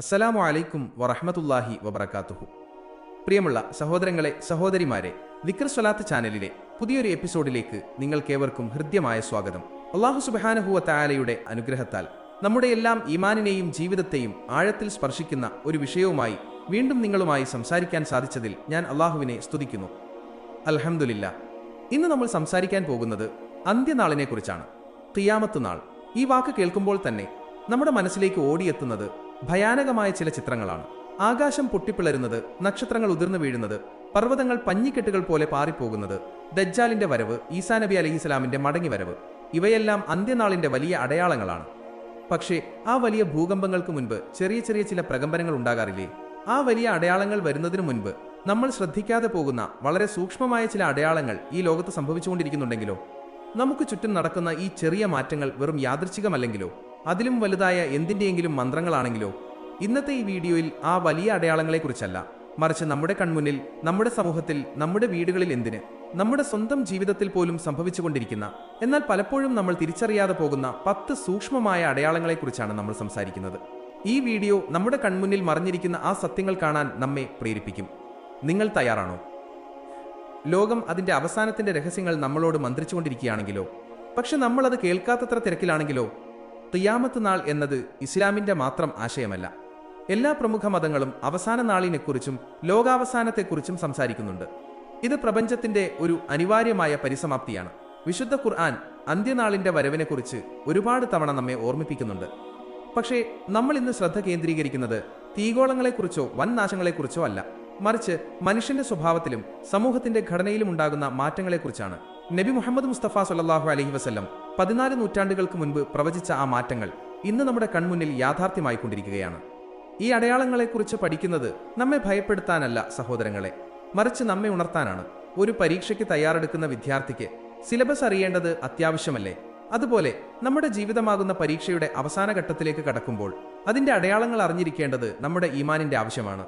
അസ്സലാമു അലൈക്കും വറഹ്മത്തുള്ളാഹി വബർക്കാത്തുഹു പ്രിയമുള്ള സഹോദരങ്ങളെ സഹോദരിമാരെ വിക്ർ സ്വലാത്ത് ചാനലിലെ പുതിയൊരു എപ്പിസോഡിലേക്ക് നിങ്ങൾക്കേവർക്കും ഹൃദ്യമായ സ്വാഗതം. അള്ളാഹു സുബാനഹുവ തായാലയുടെ അനുഗ്രഹത്താൽ നമ്മുടെ എല്ലാം ഈമാനിനെയും ജീവിതത്തെയും ആഴത്തിൽ സ്പർശിക്കുന്ന ഒരു വിഷയവുമായി വീണ്ടും നിങ്ങളുമായി സംസാരിക്കാൻ സാധിച്ചതിൽ ഞാൻ അള്ളാഹുവിനെ സ്തുതിക്കുന്നു. അലഹമുല്ല ഇന്ന് നമ്മൾ സംസാരിക്കാൻ പോകുന്നത് അന്ത്യനാളിനെക്കുറിച്ചാണ്. തിയാമത്ത് നാൾ. ഈ വാക്ക് കേൾക്കുമ്പോൾ തന്നെ നമ്മുടെ മനസ്സിലേക്ക് ഓടിയെത്തുന്നത് ഭയാനകമായ ചില ചിത്രങ്ങളാണ്. ആകാശം പൊട്ടിപ്പിളരുന്നത് നക്ഷത്രങ്ങൾ ഉതിർന്നു വീഴുന്നത് പർവതങ്ങൾ പഞ്ഞിക്കെട്ടുകൾ പോലെ പാറിപ്പോകുന്നത് ദജ്ജാലിന്റെ വരവ് ഈസാ നബി അലഹിസ്ലാമിന്റെ മടങ്ങി വരവ് ഇവയെല്ലാം അന്ത്യനാളിന്റെ വലിയ അടയാളങ്ങളാണ്. പക്ഷേ ആ വലിയ ഭൂകമ്പങ്ങൾക്ക് മുൻപ് ചെറിയ ചെറിയ ചില പ്രകമ്പനങ്ങൾ ഉണ്ടാകാറില്ലേ? ആ വലിയ അടയാളങ്ങൾ വരുന്നതിനു മുൻപ് നമ്മൾ ശ്രദ്ധിക്കാതെ പോകുന്ന വളരെ സൂക്ഷ്മമായ ചില അടയാളങ്ങൾ ഈ ലോകത്ത് സംഭവിച്ചുകൊണ്ടിരിക്കുന്നുണ്ടെങ്കിലോ? നമുക്ക് ചുറ്റും നടക്കുന്ന ഈ ചെറിയ മാറ്റങ്ങൾ വെറും യാദൃച്ഛികമല്ലെങ്കിലോ? അതിലും വലുതായ എന്തിന്റെയെങ്കിലും മന്ത്രങ്ങളാണെങ്കിലോ ഇന്നത്തെ ഈ വീഡിയോയിൽ ആ വലിയ അടയാളങ്ങളെക്കുറിച്ചല്ല. മറിച്ച് നമ്മുടെ കൺമുന്നിൽ നമ്മുടെ സമൂഹത്തിൽ നമ്മുടെ വീടുകളിൽ എന്തിന് നമ്മുടെ സ്വന്തം ജീവിതത്തിൽ പോലും സംഭവിച്ചുകൊണ്ടിരിക്കുന്ന എന്നാൽ പലപ്പോഴും നമ്മൾ തിരിച്ചറിയാതെ പോകുന്ന പത്ത് സൂക്ഷ്മമായ അടയാളങ്ങളെക്കുറിച്ചാണ് നമ്മൾ സംസാരിക്കുന്നത്. ഈ വീഡിയോ നമ്മുടെ കൺമുന്നിൽ മറിഞ്ഞിരിക്കുന്ന ആ സത്യങ്ങൾ കാണാൻ നമ്മെ പ്രേരിപ്പിക്കും. നിങ്ങൾ തയ്യാറാണോ? ലോകം അതിന്റെ അവസാനത്തിന്റെ രഹസ്യങ്ങൾ നമ്മളോട് മന്ത്രിച്ചുകൊണ്ടിരിക്കുകയാണെങ്കിലോ പക്ഷെ നമ്മളത് കേൾക്കാത്തത്ര തിരക്കിലാണെങ്കിലോ ഖിയാമത്ത് നാൾ എന്നത് ഇസ്ലാമിന്റെ മാത്രം ആശയമല്ല. എല്ലാ പ്രമുഖ മതങ്ങളും അവസാന നാളിനെക്കുറിച്ചും ലോകാവസാനത്തെക്കുറിച്ചും സംസാരിക്കുന്നുണ്ട്. ഇത് പ്രപഞ്ചത്തിന്റെ ഒരു അനിവാര്യമായ പരിസമാപ്തിയാണ്. വിശുദ്ധ ഖുർആൻ അന്ത്യനാളിന്റെ വരവിനെക്കുറിച്ച് ഒരുപാട് തവണ നമ്മെ ഓർമ്മിപ്പിക്കുന്നുണ്ട്. പക്ഷേ നമ്മൾ ഇന്ന് ശ്രദ്ധ കേന്ദ്രീകരിക്കുന്നത് തീഗോളങ്ങളെക്കുറിച്ചോ വൻ നാശങ്ങളെക്കുറിച്ചോ അല്ല. മറിച്ച് മനുഷ്യന്റെ സ്വഭാവത്തിലും സമൂഹത്തിന്റെ ഘടനയിലും ഉണ്ടാകുന്ന മാറ്റങ്ങളെക്കുറിച്ചാണ്. നബി മുഹമ്മദ് മുസ്തഫ സല്ലാഹു അലഹി വസ്ല്ലം പതിനാല് നൂറ്റാണ്ടുകൾക്ക് മുൻപ് പ്രവചിച്ച ആ മാറ്റങ്ങൾ ഇന്ന് നമ്മുടെ കൺമുന്നിൽ യാഥാർത്ഥ്യമായിക്കൊണ്ടിരിക്കുകയാണ് ഈ അടയാളങ്ങളെക്കുറിച്ച് പഠിക്കുന്നത് നമ്മെ ഭയപ്പെടുത്താനല്ല സഹോദരങ്ങളെ. മറിച്ച് നമ്മെ ഉണർത്താനാണ്. ഒരു പരീക്ഷയ്ക്ക് തയ്യാറെടുക്കുന്ന വിദ്യാർത്ഥിക്ക് സിലബസ് അറിയേണ്ടത് അത്യാവശ്യമല്ലേ? അതുപോലെ നമ്മുടെ ജീവിതമാകുന്ന പരീക്ഷയുടെ അവസാന ഘട്ടത്തിലേക്ക് കടക്കുമ്പോൾ അതിന്റെ അടയാളങ്ങൾ അറിഞ്ഞിരിക്കേണ്ടത് നമ്മുടെ ഈമാനിന്റെ ആവശ്യമാണ്.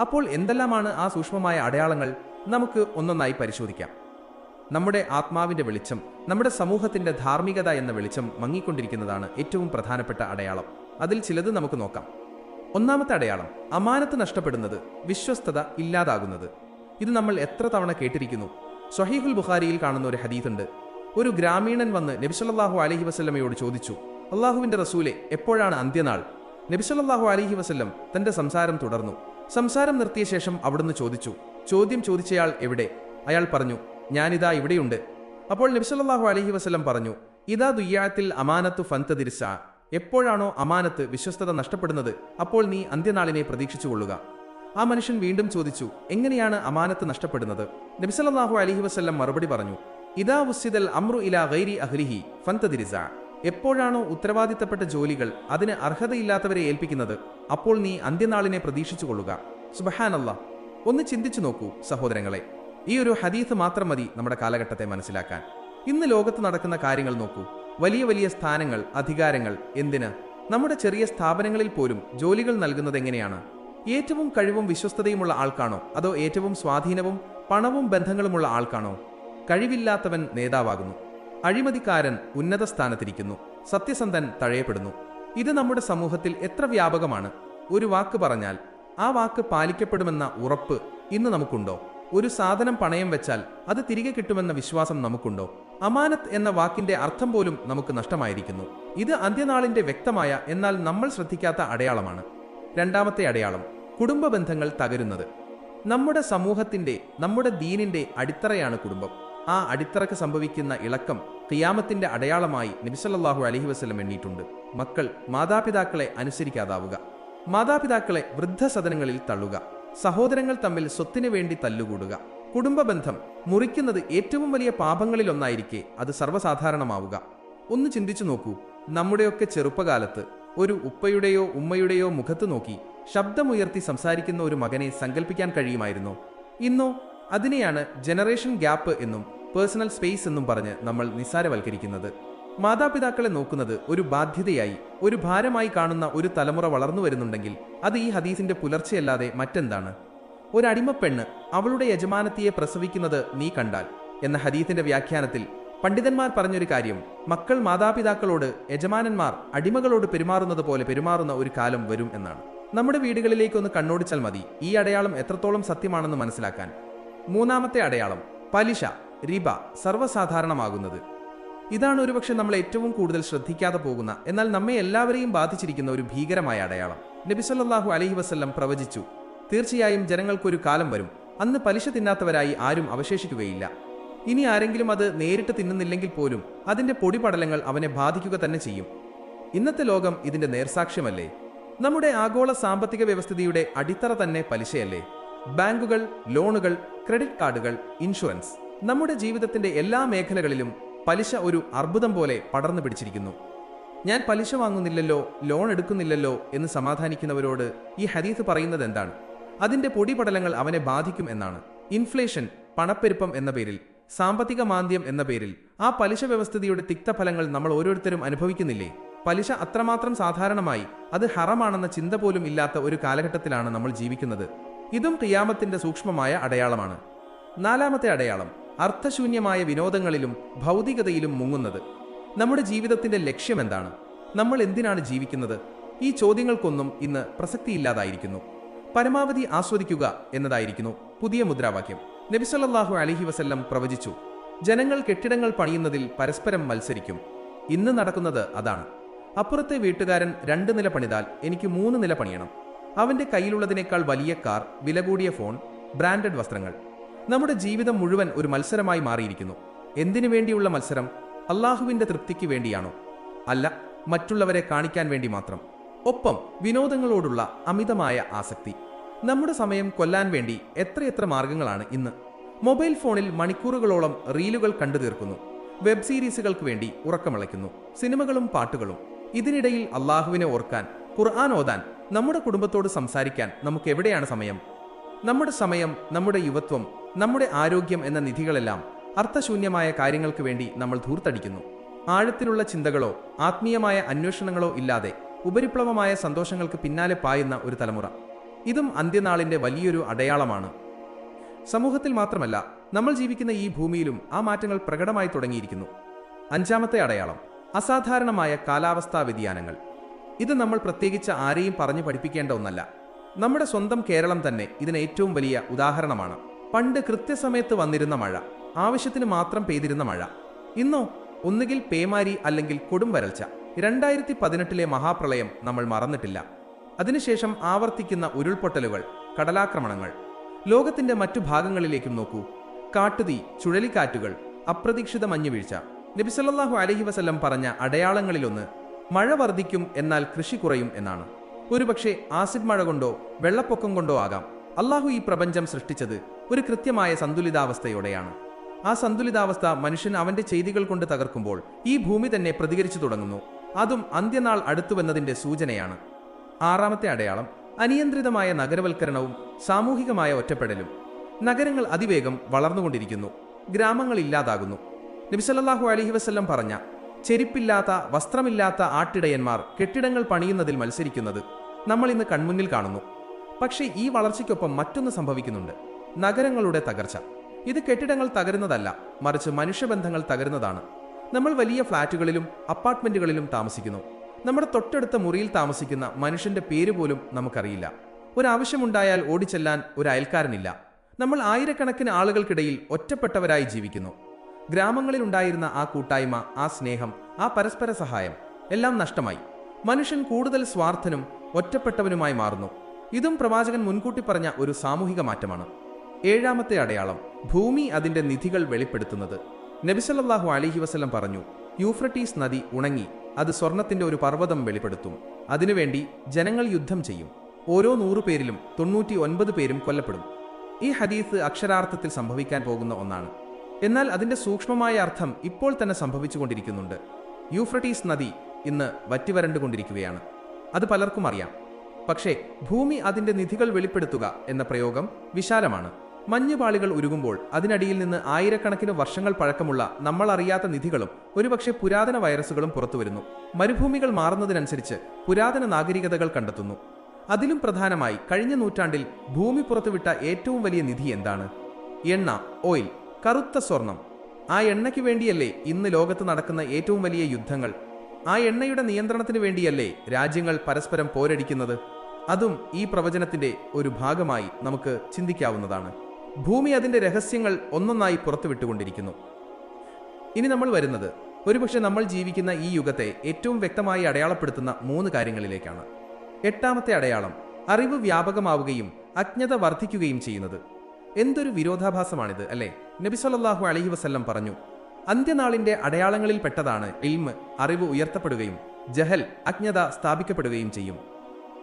അപ്പോൾ എന്തെല്ലാമാണ് ആ സൂക്ഷ്മമായ അടയാളങ്ങൾ? നമുക്ക് ഒന്നൊന്നായി പരിശോധിക്കാം. നമ്മുടെ ആത്മാവിന്റെ വെളിച്ചം നമ്മുടെ സമൂഹത്തിന്റെ ധാർമ്മികത എന്ന വെളിച്ചം മങ്ങിക്കൊണ്ടിരിക്കുന്നതാണ് ഏറ്റവും പ്രധാനപ്പെട്ട അടയാളം. അതിൽ ചിലത് നമുക്ക് നോക്കാം. ഒന്നാമത്തെ അടയാളം അമാനത്ത് നഷ്ടപ്പെടുന്നത് വിശ്വസ്തത ഇല്ലാതാകുന്നത്. ഇത് നമ്മൾ എത്ര തവണ കേട്ടിരിക്കുന്നു? സ്വഹീഹുൽ ബുഖാരിയിൽ കാണുന്ന ഒരു ഹദീത്തുണ്ട്. ഒരു ഗ്രാമീണൻ വന്ന് നബിസല്ലാഹു അലഹി വസ്ല്ലമയോട് ചോദിച്ചു അള്ളാഹുവിന്റെ റസൂലെ എപ്പോഴാണ് അന്ത്യനാൾ? നബിസല്ലാഹു അലഹി വസ്ല്ലം തന്റെ സംസാരം തുടർന്നു. സംസാരം നിർത്തിയ ശേഷം അവിടുന്ന് ചോദിച്ചു ചോദ്യം ചോദിച്ചയാൾ എവിടെ? അയാൾ പറഞ്ഞു ഞാനിതാ ഇവിടെയുണ്ട്. അപ്പോൾ നബ്സല്ലാഹു അലഹി വസ്ലം പറഞ്ഞു ഇതാ ദുയ്യാത്തിൽ അമാനത്തു ഫന്തതിരിസ എപ്പോഴാണോ അമാനത്ത് വിശ്വസ്തത നഷ്ടപ്പെടുന്നത് അപ്പോൾ നീ അന്ത്യനാളിനെ പ്രതീക്ഷിച്ചുകൊള്ളുക. ആ മനുഷ്യൻ വീണ്ടും ചോദിച്ചു എങ്ങനെയാണ് അമാനത്ത് നഷ്ടപ്പെടുന്നത്? നബിസല്ലാഹു അലഹി വസ്ല്ലം മറുപടി പറഞ്ഞു ഇതാ ഉസ്സിദൽ അമ്രു ഇല ഗൈരി അഹ്ലിഹി ഫന്തതിരിസ എപ്പോഴാണോ ഉത്തരവാദിത്തപ്പെട്ട ജോലികൾ അതിന് അർഹതയില്ലാത്തവരെ ഏൽപ്പിക്കുന്നത് അപ്പോൾ നീ അന്ത്യനാളിനെ പ്രതീക്ഷിച്ചുകൊള്ളുക. സുബഹാനല്ല ഒന്ന് ചിന്തിച്ചു നോക്കൂ സഹോദരങ്ങളെ. ഈ ഒരു ഹദീസ് മാത്രം മതി നമ്മുടെ കാലഘട്ടത്തെ മനസ്സിലാക്കാൻ. ഇന്ന് ലോകത്ത് നടക്കുന്ന കാര്യങ്ങൾ നോക്കൂ. വലിയ വലിയ സ്ഥാനങ്ങൾ അധികാരങ്ങൾ എന്തിന്? നമ്മുടെ ചെറിയ സ്ഥാപനങ്ങളിൽ പോലും ജോലികൾ നൽകുന്നത് എങ്ങനെയാണ്? ഏറ്റവും കഴിവും വിശ്വസ്തതയുമുള്ള ആൾക്കാണോ? അതോ ഏറ്റവും സ്വാധീനവും പണവും ബന്ധങ്ങളുമുള്ള ആൾക്കാണോ? കഴിവില്ലാത്തവൻ നേതാവാകുന്നു. അഴിമതിക്കാരൻ ഉന്നത സ്ഥാനത്തിരിക്കുന്നു. സത്യസന്ധൻ തഴയപ്പെടുന്നു. ഇത് നമ്മുടെ സമൂഹത്തിൽ എത്ര വ്യാപകമാണ്? ഒരു വാക്ക് പറഞ്ഞാൽ ആ വാക്ക് പാലിക്കപ്പെടുമെന്ന ഉറപ്പ് ഇന്ന് നമുക്കുണ്ടോ? ഒരു സാധനം പണയം വെച്ചാൽ അത് തിരികെ കിട്ടുമെന്ന വിശ്വാസം നമുക്കുണ്ടോ? അമാനത്ത് എന്ന വാക്കിന്റെ അർത്ഥം പോലും നമുക്ക് നഷ്ടമായിരിക്കുന്നു. ഇത് അന്ത്യനാളിന്റെ വ്യക്തമായ എന്നാൽ നമ്മൾ ശ്രദ്ധിക്കാത്ത അടയാളമാണ്. രണ്ടാമത്തെ അടയാളം കുടുംബ ബന്ധങ്ങൾ തകരുന്നത്. നമ്മുടെ സമൂഹത്തിന്റെ നമ്മുടെ ദീനിന്റെ അടിത്തറയാണ് കുടുംബം. ആ അടിത്തറക്ക് സംഭവിക്കുന്ന ഇളക്കം ഖിയാമത്തിന്റെ അടയാളമായി നബിസല്ലാഹു അലഹി വസ്ലം എണ്ണിയിട്ടുണ്ട്. മക്കൾ മാതാപിതാക്കളെ അനുസരിക്കാതാവുക. മാതാപിതാക്കളെ വൃദ്ധസദനങ്ങളിൽ തള്ളുക. സഹോദരങ്ങൾ തമ്മിൽ സ്വത്തിനു വേണ്ടി തല്ലുകൂടുക. കുടുംബ ബന്ധം മുറിക്കുന്നത് ഏറ്റവും വലിയ പാപങ്ങളിലൊന്നായിരിക്കെ അത് സർവസാധാരണമാവുക. ഒന്ന് ചിന്തിച്ചു നോക്കൂ. നമ്മുടെയൊക്കെ ചെറുപ്പകാലത്ത് ഒരു ഉപ്പയുടെയോ ഉമ്മയുടെയോ മുഖത്ത് നോക്കി ശബ്ദമുയർത്തി സംസാരിക്കുന്ന ഒരു മകനെ സങ്കല്പിക്കാൻ കഴിയുമായിരുന്നു? ഇന്നോ? അതിനെയാണ് ജനറേഷൻ ഗ്യാപ്പ് എന്നും പേഴ്സണൽ സ്പേസ് എന്നും പറഞ്ഞ് നമ്മൾ നിസ്സാരവൽക്കരിക്കുന്നത്. മാതാപിതാക്കളെ നോക്കുന്നത് ഒരു ബാധ്യതയായി ഒരു ഭാരമായി കാണുന്ന ഒരു തലമുറ വളർന്നു വരുന്നുണ്ടെങ്കിൽ അത് ഈ ഹദീസിന്റെ പുലർച്ചയല്ലാതെ മറ്റെന്താണ്? ഒരു അടിമപ്പെണ്ണ് അവളുടെ യജമാനത്തിയെ പ്രസവിക്കുന്നത് നീ കണ്ടാൽ എന്ന ഹദീസിന്റെ വ്യാഖ്യാനത്തിൽ പണ്ഡിതന്മാർ പറഞ്ഞൊരു കാര്യം മക്കൾ മാതാപിതാക്കളോട് യജമാനന്മാർ അടിമകളോട് പെരുമാറുന്നത് പോലെ പെരുമാറുന്ന ഒരു കാലം വരും എന്നാണ്. നമ്മുടെ വീടുകളിലേക്കൊന്ന് കണ്ണോടിച്ചാൽ മതി ഈ അടയാളം എത്രത്തോളം സത്യമാണെന്ന് മനസ്സിലാക്കാൻ. മൂന്നാമത്തെ അടയാളം പലിശ റിബ സർവസാധാരണമാകുന്നത്. ഇതാണ് ഒരുപക്ഷെ നമ്മൾ ഏറ്റവും കൂടുതൽ ശ്രദ്ധിക്കാതെ പോകുന്ന എന്നാൽ നമ്മെ എല്ലാവരെയും ബാധിച്ചിരിക്കുന്ന ഒരു ഭീകരമായ അടയാളം. നബിസല്ലാഹു അലഹി വസ്ല്ലം പ്രവചിച്ചു തീർച്ചയായും ജനങ്ങൾക്കൊരു കാലം വരും. അന്ന് പലിശ തിന്നാത്തവരായി ആരും അവശേഷിക്കുകയില്ല. ഇനി ആരെങ്കിലും അത് നേരിട്ട് തിന്നുന്നില്ലെങ്കിൽ പോലും അതിന്റെ പൊടിപടലങ്ങൾ അവനെ ബാധിക്കുക തന്നെ ചെയ്യും. ഇന്നത്തെ ലോകം ഇതിന്റെ നേർസാക്ഷ്യമല്ലേ? നമ്മുടെ ആഗോള സാമ്പത്തിക വ്യവസ്ഥിതിയുടെ അടിത്തറ തന്നെ പലിശയല്ലേ? ബാങ്കുകൾ ലോണുകൾ ക്രെഡിറ്റ് കാർഡുകൾ ഇൻഷുറൻസ്. നമ്മുടെ ജീവിതത്തിന്റെ എല്ലാ മേഖലകളിലും പലിശ ഒരു അർബുദം പോലെ പടർന്നു പിടിച്ചിരിക്കുന്നു. ഞാൻ പലിശ വാങ്ങുന്നില്ലല്ലോ ലോൺ എടുക്കുന്നില്ലല്ലോ എന്ന് സമാധാനിക്കുന്നവരോട് ഈ ഹദീസ് പറയുന്നത് എന്താണ്? അതിന്റെ പൊടിപടലങ്ങൾ അവനെ ബാധിക്കും എന്നാണ്. ഇൻഫ്ലേഷൻ പണപ്പെരുപ്പം എന്ന പേരിൽ സാമ്പത്തിക മാന്ദ്യം എന്ന പേരിൽ ആ പലിശ വ്യവസ്ഥിതിയുടെ തിക്തഫലങ്ങൾ നമ്മൾ ഓരോരുത്തരും അനുഭവിക്കുന്നില്ലേ? പലിശ അത്രമാത്രം സാധാരണമായി അത് ഹറമാണെന്ന ചിന്ത പോലും ഇല്ലാത്ത ഒരു കാലഘട്ടത്തിലാണ് നമ്മൾ ജീവിക്കുന്നത്. ഇതും കിയാമത്തിന്റെ സൂക്ഷ്മമായ അടയാളമാണ്. നാലാമത്തെ അടയാളം അർത്ഥശൂന്യമായ വിനോദങ്ങളിലും ഭൗതികതയിലും മുങ്ങുന്നത്. നമ്മുടെ ജീവിതത്തിന്റെ ലക്ഷ്യം എന്താണ് നമ്മൾ എന്തിനാണ് ജീവിക്കുന്നത്? ഈ ചോദ്യങ്ങൾക്കൊന്നും ഇന്ന് പ്രസക്തിയില്ലാതായിരിക്കുന്നു. പരമാവധി ആസ്വദിക്കുക എന്നതായിരിക്കുന്നു പുതിയ മുദ്രാവാക്യം. നബിസല്ലാഹു അലഹി വസല്ലം പ്രവചിച്ചു ജനങ്ങൾ കെട്ടിടങ്ങൾ പണിയുന്നതിൽ പരസ്പരം മത്സരിക്കും. ഇന്ന് നടക്കുന്നത് അതാണ്. അപ്പുറത്തെ വീട്ടുകാരൻ രണ്ട് നില പണിതാൽ എനിക്ക് മൂന്ന് നില പണിയണം. അവന്റെ കയ്യിലുള്ളതിനേക്കാൾ വലിയ കാർ വില കൂടിയ ഫോൺ ബ്രാൻഡഡ് വസ്ത്രങ്ങൾ. നമ്മുടെ ജീവിതം മുഴുവൻ ഒരു മത്സരമായി മാറിയിരിക്കുന്നു. എന്തിനു വേണ്ടിയുള്ള മത്സരം? അള്ളാഹുവിന്റെ തൃപ്തിക്ക് വേണ്ടിയാണോ? അല്ല മറ്റുള്ളവരെ കാണിക്കാൻ വേണ്ടി മാത്രം. ഒപ്പം വിനോദങ്ങളോടുള്ള അമിതമായ ആസക്തി. നമ്മുടെ സമയം കൊല്ലാൻ വേണ്ടി എത്രയെത്ര മാർഗങ്ങളാണ് ഇന്ന്. മൊബൈൽ ഫോണിൽ മണിക്കൂറുകളോളം റീലുകൾ കണ്ടു തീർക്കുന്നു. വെബ് സീരീസുകൾക്ക് വേണ്ടി ഉറക്കമിളയ്ക്കുന്നു സിനിമകളും പാട്ടുകളും. ഇതിനിടയിൽ അള്ളാഹുവിനെ ഓർക്കാൻ ഖുർആൻ ഓതാൻ നമ്മുടെ കുടുംബത്തോട് സംസാരിക്കാൻ നമുക്ക് എവിടെയാണ് സമയം? നമ്മുടെ സമയം നമ്മുടെ യുവത്വം നമ്മുടെ ആരോഗ്യം എന്ന നിധികളെല്ലാം അർത്ഥശൂന്യമായ കാര്യങ്ങൾക്ക് വേണ്ടി നമ്മൾ ധൂർത്തടിക്കുന്നു. ആഴത്തിലുള്ള ചിന്തകളോ ആത്മീയമായ അന്വേഷണങ്ങളോ ഇല്ലാതെ ഉപരിപ്ലവമായ സന്തോഷങ്ങൾക്ക് പിന്നാലെ പായുന്ന ഒരു തലമുറ. ഇതും അന്ത്യനാളിന്റെ വലിയൊരു അടയാളമാണ്. സമൂഹത്തിൽ മാത്രമല്ല നമ്മൾ ജീവിക്കുന്ന ഈ ഭൂമിയിലും ആ മാറ്റങ്ങൾ പ്രകടമായി തുടങ്ങിയിരിക്കുന്നു. അഞ്ചാമത്തെ അടയാളം അസാധാരണമായ കാലാവസ്ഥാ വ്യതിയാനങ്ങൾ. ഇത് നമ്മൾ പ്രത്യേകിച്ച് ആരെയും പറഞ്ഞു പഠിപ്പിക്കേണ്ട ഒന്നല്ല. നമ്മുടെ സ്വന്തം കേരളം തന്നെ ഇതിന് ഏറ്റവും വലിയ ഉദാഹരണമാണ്. പണ്ട് കൃത്യസമയത്ത് വന്നിരുന്ന മഴ ആവശ്യത്തിന് മാത്രം പെയ്തിരുന്ന മഴ. ഇന്നോ ഒന്നുകിൽ പേമാരി അല്ലെങ്കിൽ കൊടും വരൾച്ച. രണ്ടായിരത്തി പതിനെട്ടിലെ മഹാപ്രളയം നമ്മൾ മറന്നിട്ടില്ല. അതിനുശേഷം ആവർത്തിക്കുന്ന ഉരുൾപൊട്ടലുകൾ കടലാക്രമണങ്ങൾ. ലോകത്തിന്റെ മറ്റു ഭാഗങ്ങളിലേക്കും നോക്കൂ. കാട്ടുതീ ചുഴലിക്കാറ്റുകൾ അപ്രതീക്ഷിത മഞ്ഞുവീഴ്ച. നബിസല്ലാഹു അലഹി വസല്ലം പറഞ്ഞ അടയാളങ്ങളിലൊന്ന് മഴ വർദ്ധിക്കും എന്നാൽ കൃഷി കുറയും എന്നാണ്. ഒരുപക്ഷെ ആസിഡ് മഴ കൊണ്ടോ വെള്ളപ്പൊക്കം കൊണ്ടോ ആകാം. അള്ളാഹു ഈ പ്രപഞ്ചം സൃഷ്ടിച്ചത് ഒരു കൃത്യമായ സന്തുലിതാവസ്ഥയോടെയാണ്. ആ സന്തുലിതാവസ്ഥ മനുഷ്യൻ അവന്റെ ചെയ്തികൾ കൊണ്ട് തകർക്കുമ്പോൾ ഈ ഭൂമി തന്നെ പ്രതികരിച്ചു തുടങ്ങുന്നു. അതും അന്ത്യനാൾ അടുത്തുവെന്നതിന്റെ സൂചനയാണ്. ആറാമത്തെ അടയാളം അനിയന്ത്രിതമായ നഗരവൽക്കരണവും സാമൂഹികമായ ഒറ്റപ്പെടലും. നഗരങ്ങൾ അതിവേഗം വളർന്നുകൊണ്ടിരിക്കുന്നു. ഗ്രാമങ്ങൾ ഇല്ലാതാകുന്നു. നബിസല്ലാഹു അലഹി വസ്ല്ലം പറഞ്ഞ ചെരിപ്പില്ലാത്ത വസ്ത്രമില്ലാത്ത ആട്ടിടയന്മാർ കെട്ടിടങ്ങൾ പണിയുന്നതിൽ മത്സരിക്കുന്നത് നമ്മൾ ഇന്ന് കൺമുന്നിൽ കാണുന്നു. പക്ഷേ ഈ വളർച്ചയ്ക്കൊപ്പം മറ്റൊന്ന് സംഭവിക്കുന്നുണ്ട്. നഗരങ്ങളുടെ തകർച്ച. ഇത് കെട്ടിടങ്ങൾ തകരുന്നതല്ല മറിച്ച് മനുഷ്യബന്ധങ്ങൾ തകരുന്നതാണ്. നമ്മൾ വലിയ ഫ്ളാറ്റുകളിലും അപ്പാർട്ട്മെന്റുകളിലും താമസിക്കുന്നു. നമ്മുടെ തൊട്ടടുത്ത മുറിയിൽ താമസിക്കുന്ന മനുഷ്യന്റെ പേര് പോലും നമുക്കറിയില്ല. ഒരാവശ്യമുണ്ടായാൽ ഓടിച്ചെല്ലാൻ ഒരു അയൽക്കാരനില്ല. നമ്മൾ ആയിരക്കണക്കിന് ആളുകൾക്കിടയിൽ ഒറ്റപ്പെട്ടവരായി ജീവിക്കുന്നു. ഗ്രാമങ്ങളിൽ ഉണ്ടായിരുന്ന ആ കൂട്ടായ്മ ആ സ്നേഹം ആ പരസ്പര സഹായം എല്ലാം നഷ്ടമായി. മനുഷ്യൻ കൂടുതൽ സ്വാർത്ഥനും ഒറ്റപ്പെട്ടവനുമായി മാറുന്നു. ഇതും പ്രവാചകൻ മുൻകൂട്ടി പറഞ്ഞ ഒരു സാമൂഹിക മാറ്റമാണ്. ഏഴാമത്തെ അടയാളം ഭൂമി അതിന്റെ നിധികൾ വെളിപ്പെടുത്തുന്നത്. നബിസല്ലാഹു അലിഹി വസ്ലം പറഞ്ഞു യൂഫ്രട്ടീസ് നദി ഉണങ്ങി അത് സ്വർണത്തിന്റെ ഒരു പർവതം വെളിപ്പെടുത്തും. അതിനുവേണ്ടി ജനങ്ങൾ യുദ്ധം ചെയ്യും. ഓരോ നൂറു പേരിലും തൊണ്ണൂറ്റി ഒൻപത് പേരും കൊല്ലപ്പെടും. ഈ ഹദീസ് അക്ഷരാർത്ഥത്തിൽ സംഭവിക്കാൻ പോകുന്ന ഒന്നാണ്. എന്നാൽ അതിന്റെ സൂക്ഷ്മമായ അർത്ഥം ഇപ്പോൾ തന്നെ സംഭവിച്ചുകൊണ്ടിരിക്കുന്നുണ്ട്. യൂഫ്രട്ടീസ് നദി ഇന്ന് വറ്റിവരണ്ടുകൊണ്ടിരിക്കുകയാണ്. അത് പലർക്കും അറിയാം. പക്ഷേ ഭൂമി അതിന്റെ നിധികൾ വെളിപ്പെടുത്തുക എന്ന പ്രയോഗം വിശാലമാണ്. മഞ്ഞുപാളികൾ ഉരുകുമ്പോൾ അതിനടിയിൽ നിന്ന് ആയിരക്കണക്കിന് വർഷങ്ങൾ പഴക്കമുള്ള നമ്മൾ അറിയാത്ത നിധികളും ഒരുപക്ഷെ പുരാതന വൈറസുകളും പുറത്തുവരുന്നു. മരുഭൂമികൾ മാറുന്നതിനനുസരിച്ച് പുരാതന നാഗരികതകൾ കണ്ടെത്തുന്നു. അതിലും പ്രധാനമായി കഴിഞ്ഞ നൂറ്റാണ്ടിൽ ഭൂമി പുറത്തുവിട്ട ഏറ്റവും വലിയ നിധി എന്താണ്? എണ്ണ ഓയിൽ കറുത്ത സ്വർണം. ആ എണ്ണയ്ക്ക് വേണ്ടിയല്ലേ ഇന്ന് ലോകത്ത് നടക്കുന്ന ഏറ്റവും വലിയ യുദ്ധങ്ങൾ ആ എണ്ണയുടെ നിയന്ത്രണത്തിന് വേണ്ടിയല്ലേ രാജ്യങ്ങൾ പരസ്പരം പോരടിക്കുന്നത്? അതും ഈ പ്രവചനത്തിന്റെ ഒരു ഭാഗമായി നമുക്ക് ചിന്തിക്കാവുന്നതാണ്. ഭൂമി അതിന്റെ രഹസ്യങ്ങൾ ഒന്നൊന്നായി പുറത്തുവിട്ടുകൊണ്ടിരിക്കുന്നു. ഇനി നമ്മൾ വരുന്നത് ഒരുപക്ഷെ നമ്മൾ ജീവിക്കുന്ന ഈ യുഗത്തെ ഏറ്റവും വ്യക്തമായി അടയാളപ്പെടുത്തുന്ന മൂന്ന് കാര്യങ്ങളിലേക്കാണ്. എട്ടാമത്തെ അടയാളം അറിവ് വ്യാപകമാവുകയും അജ്ഞത വർദ്ധിക്കുകയും ചെയ്യുന്നത്. എന്തൊരു വിരോധാഭാസമാണിത് അല്ലേ? നബി അലഹി വസല്ലം പറഞ്ഞു അന്ത്യനാളിന്റെ അടയാളങ്ങളിൽ പെട്ടതാണ് ഇൽമ് അറിവ് ഉയർത്തപ്പെടുകയും ജഹൽ അജ്ഞത സ്ഥാപിക്കപ്പെടുകയും ചെയ്യും.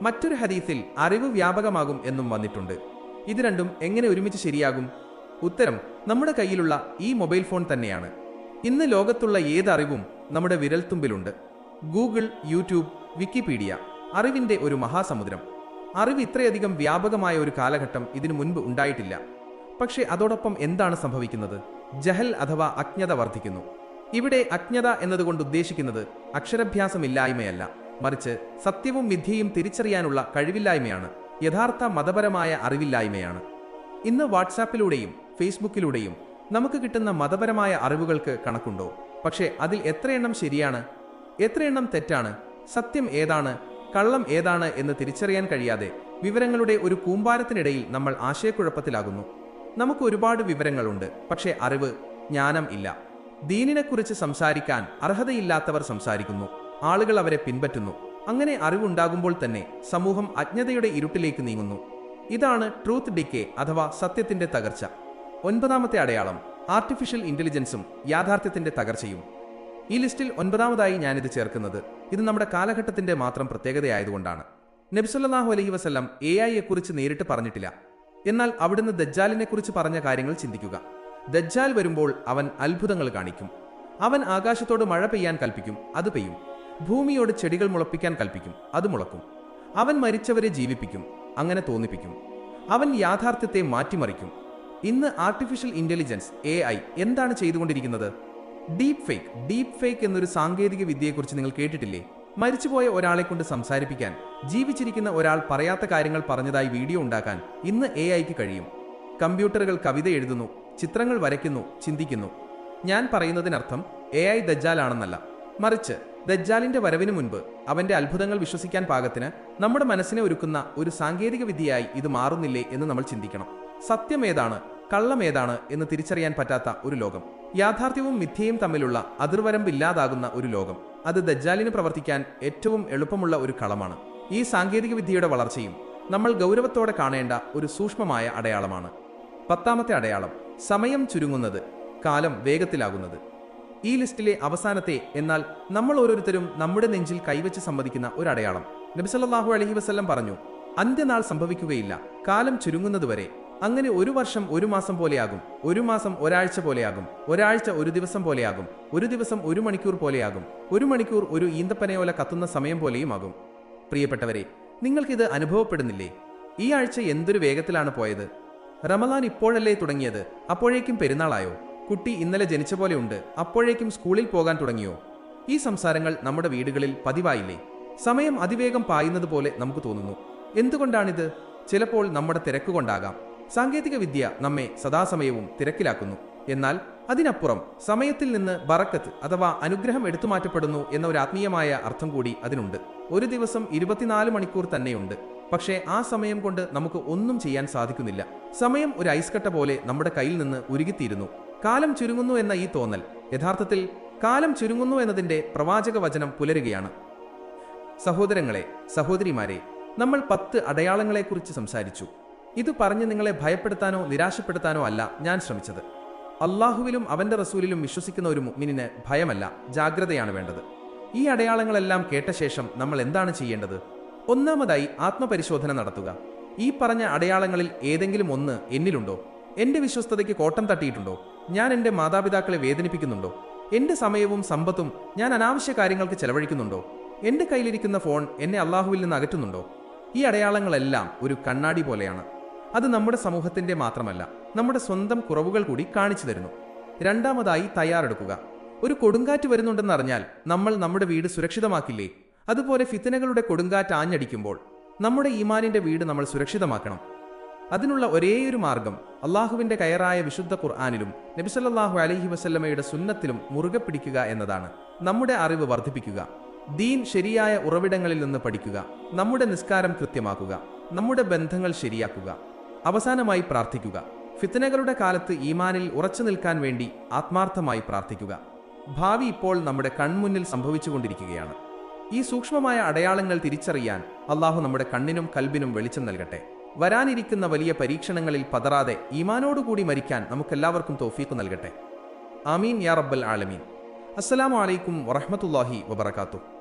മറ്റൊരു ഹദീസിൽ അറിവ് വ്യാപകമാകും എന്നും വന്നിട്ടുണ്ട്. ഇത് രണ്ടും എങ്ങനെ ഒരുമിച്ച് ശരിയാകും? ഉത്തരം നമ്മുടെ കയ്യിലുള്ള ഈ മൊബൈൽ ഫോൺ തന്നെയാണ്. ഇന്ന് ലോകത്തുള്ള ഏത് അറിവും നമ്മുടെ വിരൽത്തുമ്പിലുണ്ട്? ഗൂഗിൾ യൂട്യൂബ് വിക്കിപീഡിയ അറിവിന്റെ ഒരു മഹാസമുദ്രം. അറിവ് ഇത്രയധികം വ്യാപകമായ ഒരു കാലഘട്ടം ഇതിനു മുൻപ് ഉണ്ടായിട്ടില്ല. പക്ഷേ അതോടൊപ്പം എന്താണ് സംഭവിക്കുന്നത്? ജഹൽ അഥവാ അജ്ഞത വർദ്ധിക്കുന്നു. ഇവിടെ അജ്ഞത എന്നതുകൊണ്ട് ഉദ്ദേശിക്കുന്നത് അക്ഷരഭ്യാസമില്ലായ്മയല്ല. മറിച്ച് സത്യവും മിഥ്യയും തിരിച്ചറിയാനുള്ള കഴിവില്ലായ്മയാണ്. യഥാർത്ഥ മതപരമായ അറിവില്ലായ്മയാണ്. ഇന്ന് വാട്സാപ്പിലൂടെയും ഫേസ്ബുക്കിലൂടെയും നമുക്ക് കിട്ടുന്ന മതപരമായ അറിവുകൾക്ക് കണക്കുണ്ടോ? പക്ഷേ അതിൽ എത്രയെണ്ണം ശരിയാണ്? എത്രയെണ്ണം തെറ്റാണ്? സത്യം ഏതാണ്? കള്ളം ഏതാണ് എന്ന് തിരിച്ചറിയാൻ കഴിയാതെ വിവരങ്ങളുടെ ഒരു കൂമ്പാരത്തിനിടയിൽ നമ്മൾ ആശയക്കുഴപ്പത്തിലാകുന്നു. നമുക്ക് ഒരുപാട് വിവരങ്ങളുണ്ട് പക്ഷേ അറിവ് ജ്ഞാനം ഇല്ല. ദീനിനെക്കുറിച്ച് സംസാരിക്കാൻ അർഹതയില്ലാത്തവർ സംസാരിക്കുന്നു ആളുകൾ അവരെ പിൻപറ്റുന്നു. അങ്ങനെ അറിവുണ്ടാകുമ്പോൾ തന്നെ സമൂഹം അജ്ഞതയുടെ ഇരുട്ടിലേക്ക് നീങ്ങുന്നു. ഇതാണ് ട്രൂത്ത് ഡിക്കെ അഥവാ സത്യത്തിന്റെ തകർച്ച. ഒൻപതാമത്തെ അടയാളം ആർട്ടിഫിഷ്യൽ ഇന്റലിജൻസും യാഥാർത്ഥ്യത്തിന്റെ തകർച്ചയും. ഈ ലിസ്റ്റിൽ ഒൻപതാമതായി ഞാനിത് ചേർക്കുന്നത്. ഇത് നമ്മുടെ കാലഘട്ടത്തിന്റെ മാത്രം പ്രത്യേകതയായതുകൊണ്ടാണ്. നബ്സുല്ലാഹു അലഹി വസല്ലം എ ഐയെക്കുറിച്ച് നേരിട്ട് പറഞ്ഞിട്ടില്ല. എന്നാൽ അവിടുന്ന് ദജ്ജാലിനെ കുറിച്ച് പറഞ്ഞ കാര്യങ്ങൾ ചിന്തിക്കുക. ദജ്ജാൽ വരുമ്പോൾ അവൻ അത്ഭുതങ്ങൾ കാണിക്കും. അവൻ ആകാശത്തോട് മഴ പെയ്യാൻ കൽപ്പിക്കും അത് പെയ്യും. ഭൂമിയോട് ചെടികൾ മുളപ്പിക്കാൻ കൽപ്പിക്കും അത് മുളക്കും. അവൻ മരിച്ചവരെ ജീവിപ്പിക്കും അങ്ങനെ തോന്നിപ്പിക്കും. അവൻ യാഥാർത്ഥ്യത്തെ മാറ്റിമറിക്കും. ഇന്ന് ആർട്ടിഫിഷ്യൽ ഇന്റലിജൻസ് എ എന്താണ് ചെയ്തുകൊണ്ടിരിക്കുന്നത്? ഡീപ് ഫേക്ക് ഡീപ് ഫേക്ക് എന്നൊരു സാങ്കേതിക വിദ്യയെക്കുറിച്ച് നിങ്ങൾ കേട്ടിട്ടില്ലേ? മരിച്ചുപോയ ഒരാളെ കൊണ്ട് സംസാരിപ്പിക്കാൻ ജീവിച്ചിരിക്കുന്ന ഒരാൾ പറയാത്ത കാര്യങ്ങൾ പറഞ്ഞതായി വീഡിയോ ഉണ്ടാക്കാൻ ഇന്ന് എ ഐക്ക് കഴിയും. കമ്പ്യൂട്ടറുകൾ കവിത എഴുതുന്നു ചിത്രങ്ങൾ വരയ്ക്കുന്നു ചിന്തിക്കുന്നു. ഞാൻ പറയുന്നതിനർത്ഥം എ ഐ ദജ്ജാലാണെന്നല്ല. മറിച്ച് ദജ്ജാലിന്റെ വരവിന് മുൻപ് അവന്റെ അത്ഭുതങ്ങൾ വിശ്വസിക്കാൻ പാകത്തിന് നമ്മുടെ മനസ്സിനെ ഒരുക്കുന്ന ഒരു സാങ്കേതിക വിദ്യയായി ഇത് മാറുന്നില്ലേ എന്ന് നമ്മൾ ചിന്തിക്കണം. സത്യം ഏതാണ് കള്ളം ഏതാണ് എന്ന് തിരിച്ചറിയാൻ പറ്റാത്ത ഒരു ലോകം. യാഥാർത്ഥ്യവും മിഥ്യയും തമ്മിലുള്ള അതിർവരമ്പില്ലാതാകുന്ന ഒരു ലോകം. അത് ദജ്ജാലിന് പ്രവർത്തിക്കാൻ ഏറ്റവും എളുപ്പമുള്ള ഒരു കളമാണ്. ഈ സാങ്കേതിക വിദ്യയുടെ വളർച്ചയും നമ്മൾ ഗൗരവത്തോടെ കാണേണ്ട ഒരു സൂക്ഷ്മമായ അടയാളമാണ്. പത്താമത്തെ അടയാളം സമയം ചുരുങ്ങുന്നത് കാലം വേഗത്തിലാകുന്നത്. ഈ ലിസ്റ്റിലെ അവസാനത്തെ എന്നാൽ നമ്മൾ ഓരോരുത്തരും നമ്മുടെ നെഞ്ചിൽ കൈവച്ച് സമ്മതിക്കുന്ന ഒരു അടയാളം. നബിസല്ലാഹു അലഹി വസ്ല്ലം പറഞ്ഞു അന്ത്യനാൾ സംഭവിക്കുകയില്ല കാലം ചുരുങ്ങുന്നതുവരെ അങ്ങനെ ഒരു വർഷം ഒരു മാസം പോലെയാകും. ഒരു മാസം ഒരാഴ്ച പോലെയാകും. ഒരാഴ്ച ഒരു ദിവസം പോലെയാകും. ഒരു ദിവസം ഒരു മണിക്കൂർ പോലെയാകും. ഒരു മണിക്കൂർ ഒരു ഈന്തപ്പനയോല കത്തുന്ന സമയം പോലെയുമാകും. പ്രിയപ്പെട്ടവരെ നിങ്ങൾക്കിത് അനുഭവപ്പെടുന്നില്ലേ? ഈ ആഴ്ച എന്തൊരു വേഗത്തിലാണ് പോയത്? റമദാൻ ഇപ്പോഴല്ലേ തുടങ്ങിയത്? അപ്പോഴേക്കും പെരുന്നാളായോ? കുട്ടി ഇന്നലെ ജനിച്ച പോലെയുണ്ട് അപ്പോഴേക്കും സ്കൂളിൽ പോകാൻ തുടങ്ങിയോ? ഈ സംസാരങ്ങൾ നമ്മുടെ വീടുകളിൽ പതിവായില്ലേ? സമയം അതിവേഗം പായുന്നത് പോലെ നമുക്ക് തോന്നുന്നു. എന്തുകൊണ്ടാണിത്? ചിലപ്പോൾ നമ്മുടെ തിരക്കുകൊണ്ടാകാം സാങ്കേതിക വിദ്യ നമ്മെ സദാസമയവും തിരക്കിലാക്കുന്നു. എന്നാൽ അതിനപ്പുറം സമയത്തിൽ നിന്ന് ബറക്കത്ത് അഥവാ അനുഗ്രഹം എടുത്തുമാറ്റപ്പെടുന്നു എന്ന ഒരു ആത്മീയമായ അർത്ഥം കൂടി അതിനുണ്ട്. ഒരു ദിവസം ഇരുപത്തിനാല് മണിക്കൂർ തന്നെയുണ്ട്. പക്ഷേ ആ സമയം കൊണ്ട് നമുക്ക് ഒന്നും ചെയ്യാൻ സാധിക്കുന്നില്ല. സമയം ഒരു ഐസ്കട്ട പോലെ നമ്മുടെ കയ്യിൽ നിന്ന് ഉരുകിത്തീരുന്നു. കാലം ചുരുങ്ങുന്നു എന്ന ഈ തോന്നൽ യഥാർത്ഥത്തിൽ കാലം ചുരുങ്ങുന്നു എന്നതിന്റെ പ്രവാചക വചനം പുലരുകയാണ്. സഹോദരങ്ങളെ സഹോദരിമാരെ നമ്മൾ പത്ത് അടയാളങ്ങളെക്കുറിച്ച് സംസാരിച്ചു. ഇത് പറഞ്ഞ് നിങ്ങളെ ഭയപ്പെടുത്താനോ നിരാശപ്പെടുത്താനോ അല്ല ഞാൻ ശ്രമിച്ചത്. അള്ളാഹുവിലും അവന്റെ റസൂലിലും വിശ്വസിക്കുന്ന ഒരു മുഗ്മിനിന് ഭയമല്ല ജാഗ്രതയാണ് വേണ്ടത്. ഈ അടയാളങ്ങളെല്ലാം കേട്ട ശേഷം നമ്മൾ എന്താണ് ചെയ്യേണ്ടത്? ഒന്നാമതായി ആത്മപരിശോധന നടത്തുക. ഈ പറഞ്ഞ അടയാളങ്ങളിൽ ഏതെങ്കിലും ഒന്ന് എന്നിലുണ്ടോ? എന്റെ വിശ്വസ്തതയ്ക്ക് കോട്ടം തട്ടിയിട്ടുണ്ടോ? ഞാൻ എന്റെ മാതാപിതാക്കളെ വേദനിപ്പിക്കുന്നുണ്ടോ? എന്റെ സമയവും സമ്പത്തും ഞാൻ അനാവശ്യ കാര്യങ്ങൾക്ക് ചെലവഴിക്കുന്നുണ്ടോ? എന്റെ കയ്യിലിരിക്കുന്ന ഫോൺ എന്നെ അള്ളാഹുവിൽ നിന്ന് അകറ്റുന്നുണ്ടോ? ഈ അടയാളങ്ങളെല്ലാം ഒരു കണ്ണാടി പോലെയാണ്. അത് നമ്മുടെ സമൂഹത്തിന്റെ മാത്രമല്ല നമ്മുടെ സ്വന്തം കുറവുകൾ കൂടി കാണിച്ചു തരുന്നു. രണ്ടാമതായി തയ്യാറെടുക്കുക. ഒരു കൊടുങ്കാറ്റ് വരുന്നുണ്ടെന്ന് അറിഞ്ഞാൽ നമ്മൾ നമ്മുടെ വീട് സുരക്ഷിതമാക്കില്ലേ? അതുപോലെ ഫിത്തനകളുടെ കൊടുങ്കാറ്റ് ആഞ്ഞടിക്കുമ്പോൾ നമ്മുടെ ഈമാനിന്റെ വീട് നമ്മൾ സുരക്ഷിതമാക്കണം. അതിനുള്ള ഒരേയൊരു മാർഗം അള്ളാഹുവിന്റെ കയറായ വിശുദ്ധ ഖുർആാനിലും നബിസല്ലാഹു അലഹി വസല്ലമയുടെ സുന്നത്തിലും മുറുകെ പിടിക്കുക എന്നതാണ്. നമ്മുടെ അറിവ് വർദ്ധിപ്പിക്കുക. ദീൻ ശരിയായ ഉറവിടങ്ങളിൽ നിന്ന് പഠിക്കുക. നമ്മുടെ നിസ്കാരം കൃത്യമാക്കുക. നമ്മുടെ ബന്ധങ്ങൾ ശരിയാക്കുക. അവസാനമായി പ്രാർത്ഥിക്കുക. ഫിത്തനകളുടെ കാലത്ത് ഈമാനിൽ ഉറച്ചു നിൽക്കാൻ വേണ്ടി ആത്മാർത്ഥമായി പ്രാർത്ഥിക്കുക. ഭാവി ഇപ്പോൾ നമ്മുടെ കൺമുന്നിൽ സംഭവിച്ചുകൊണ്ടിരിക്കുകയാണ്. ഈ സൂക്ഷ്മമായ അടയാളങ്ങൾ തിരിച്ചറിയാൻ അള്ളാഹു നമ്മുടെ കണ്ണിനും കൽബിനും വെളിച്ചം നൽകട്ടെ. വരാനിരിക്കുന്ന വലിയ പരീക്ഷണങ്ങളിൽ പതറാതെ ഈമാനോടുകൂടി മരിക്കാൻ നമുക്കെല്ലാവർക്കും തോഫീക്ക് നൽകട്ടെ. ആമീൻ യാ റബ്ബൽ ആലമീൻ. അസ്സലാമു അലൈക്കും വറഹ്മത്തുള്ളാഹി വബറകാതുഹു.